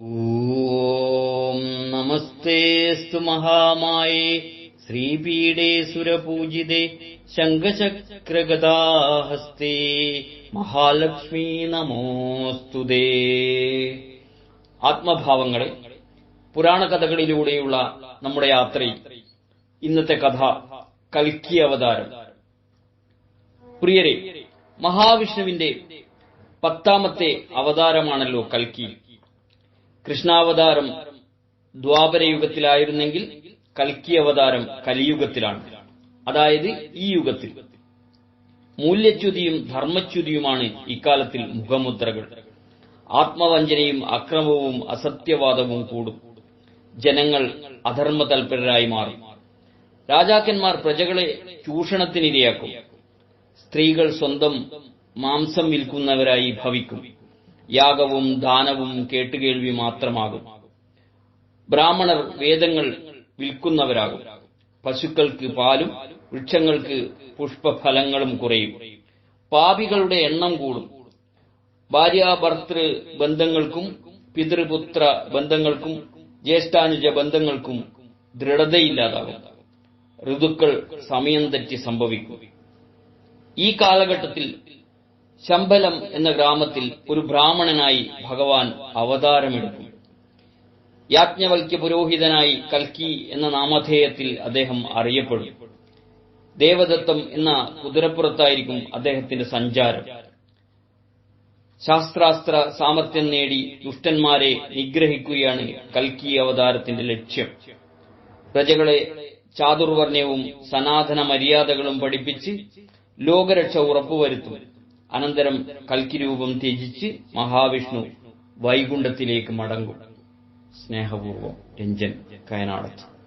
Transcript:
ഓം നമസ്തേസ്തു മഹാമായേ. ശ്രീപീഡേ സുരപൂജിതേ ശംഖചക്രഗദാഹസ്തേ. മഹാലക്ഷ്മി നമോസ്തുതേ ആത്മഭാവങ്ങളെ പുരാണ കഥകളിലൂടെയുള്ള നമ്മുടെ യാത്രയിൽ ഇന്നത്തെ കഥ കൽക്കി അവതാരം പ്രിയരെ മഹാവിഷ്ണുവിന്റെ പത്താമത്തെ അവതാരമാണല്ലോ കൽക്കി. കൃഷ്ണാവതാരം ദ്വാപരയുഗത്തിലായിരുന്നെങ്കിൽ കൽക്കി അവതാരം കലിയുഗത്തിലാണ്. അതായത് ഈ യുഗത്തിൽ. മൂല്യച്യുതിയും ധർമ്മച്യുതിയുമാണ് ഇക്കാലത്തിൽ മുഖമുദ്രകൾ. ആത്മവഞ്ചനയും അക്രമവും അസത്യവാദവും കൂടും. ജനങ്ങൾ അധർമ്മ തൽപരരായി മാറി. രാജാക്കന്മാർ പ്രജകളെ ചൂഷണത്തിനിരയാക്കും. സ്ത്രീകൾ സ്വന്തം മാംസം വിൽക്കുന്നവരായി ഭവിക്കും. യാഗവും ദാനവും കേട്ടുകേൾവി മാത്രമാകും. ബ്രാഹ്മണർ വേദങ്ങൾ വിൽക്കുന്നവരാകും. പശുക്കൾക്ക് പാലും വൃക്ഷങ്ങൾക്ക് പുഷ്പഫലങ്ങളും കുറയും. പാപികളുടെ എണ്ണം കൂടും. ഭാര്യാഭർത്തൃ ബന്ധങ്ങൾക്കും പിതൃപുത്ര ബന്ധങ്ങൾക്കും ജ്യേഷ്ഠാനുജ ബന്ധങ്ങൾക്കും ദൃഢതയില്ലാതാകും. ഋതുക്കൾ സമയം തെറ്റി സംഭവിക്കും. ഈ കാലഘട്ടത്തിൽ ശമ്പലം എന്ന ഗ്രാമത്തിൽ ഒരു ബ്രാഹ്മണനായി ഭഗവാൻ അവതാരമെടുക്കും. യാജ്ഞവൽക്യ പുരോഹിതനായി കൽക്കി എന്ന നാമധേയത്തിൽ അദ്ദേഹം അറിയപ്പെടും. ദേവദത്തം എന്ന കുതിരപ്പുറത്തായിരിക്കും അദ്ദേഹത്തിന്റെ സഞ്ചാരം. ശാസ്ത്രാസ്ത്ര സാമർത്ഥ്യം നേടി ദുഷ്ടന്മാരെ നിഗ്രഹിക്കുകയാണ് കൽക്കി അവതാരത്തിന്റെ ലക്ഷ്യം. പ്രജകളെ ചാതുർവർണയവും സനാതന മര്യാദകളും പഠിപ്പിച്ച് ലോകരക്ഷ ഉറപ്പുവരുത്തും. അനന്തരം കൽക്കിരൂപം ത്യജിച്ച് മഹാവിഷ്ണു വൈകുണ്ഠത്തിലേക്ക് മടങ്ങും. സ്നേഹപൂർവം രഞ്ജൻ കയനാടത്ത്.